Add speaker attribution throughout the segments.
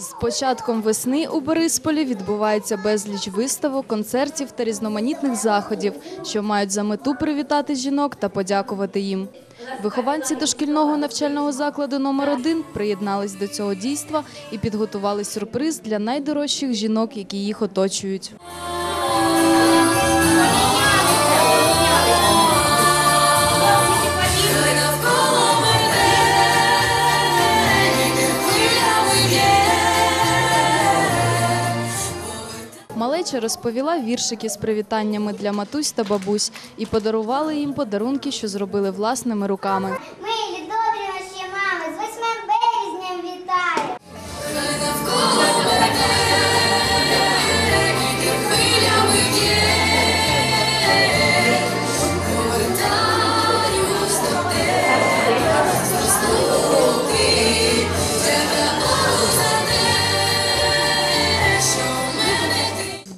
Speaker 1: З початком весни у Борисполі відбувається безліч виставок, концертів та різноманітних заходів, що мають за мету привітати жінок та подякувати їм. Вихованці дошкільного навчального закладу номер 1 приєднались до цього дійства і підготували сюрприз для найдорожчих жінок, які їх оточують. Малеча розповіла віршики з привітаннями для матусь та бабусь і подарували їм подарунки, що зробили власними руками.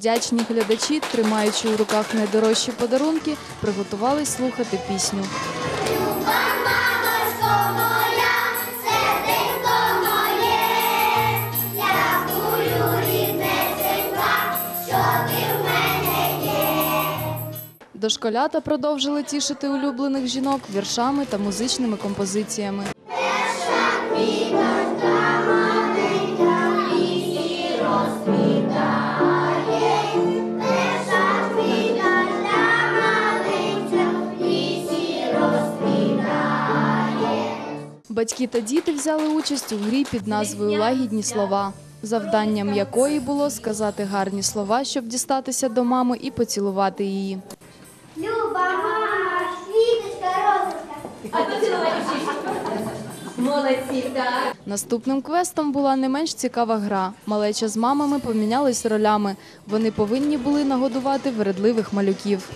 Speaker 1: Вдячні глядачі, тримаючи у руках найдорожчі подарунки, приготувались слухати пісню. Дошколята продовжили тішити улюблених жінок віршами та музичними композиціями. Батьки та діти взяли участь у грі під назвою Лагідні слова, завданням якої було сказати гарні слова, щоб дістатися до мами і поцілувати її.
Speaker 2: Люба мама, квіточка, розочка.
Speaker 3: Молодці, так.
Speaker 1: Наступним квестом була не менш цікава гра. Малеча з мамами помінялись ролями. Вони повинні були нагодувати вередливих малюків.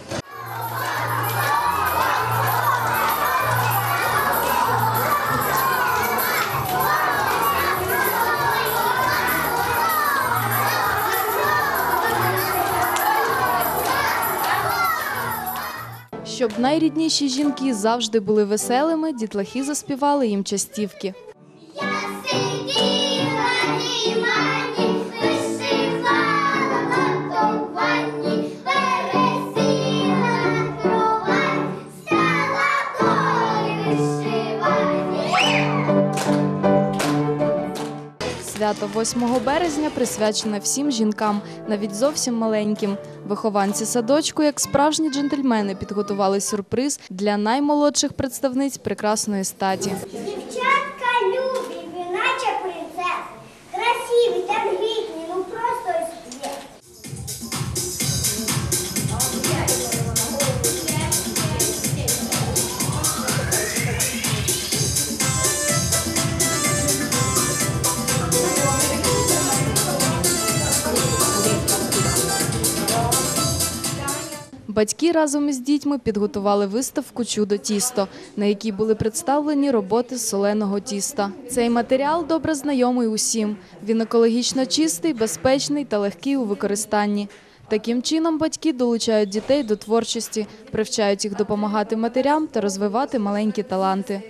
Speaker 1: Щоб найрідніші жінки завжди були веселими, дітлахи заспівали їм частівки. Свято 8 березня присвячене всім жінкам, навіть зовсім маленьким. Вихованці садочку, як справжні джентльмени, підготували сюрприз для наймолодших представниць прекрасної статі. Батьки разом із дітьми підготували виставку Чудо тісто, на якій були представлені роботи соленого тіста. Цей матеріал добре знайомий усім. Він екологічно чистий, безпечний та легкий у використанні. Таким чином батьки долучають дітей до творчості, привчають їх допомагати матерям та розвивати маленькі таланти.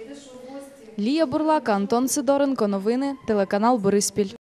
Speaker 1: Лія Бурлака, Антон Сидоренко. Новини. Телеканал Бориспіль.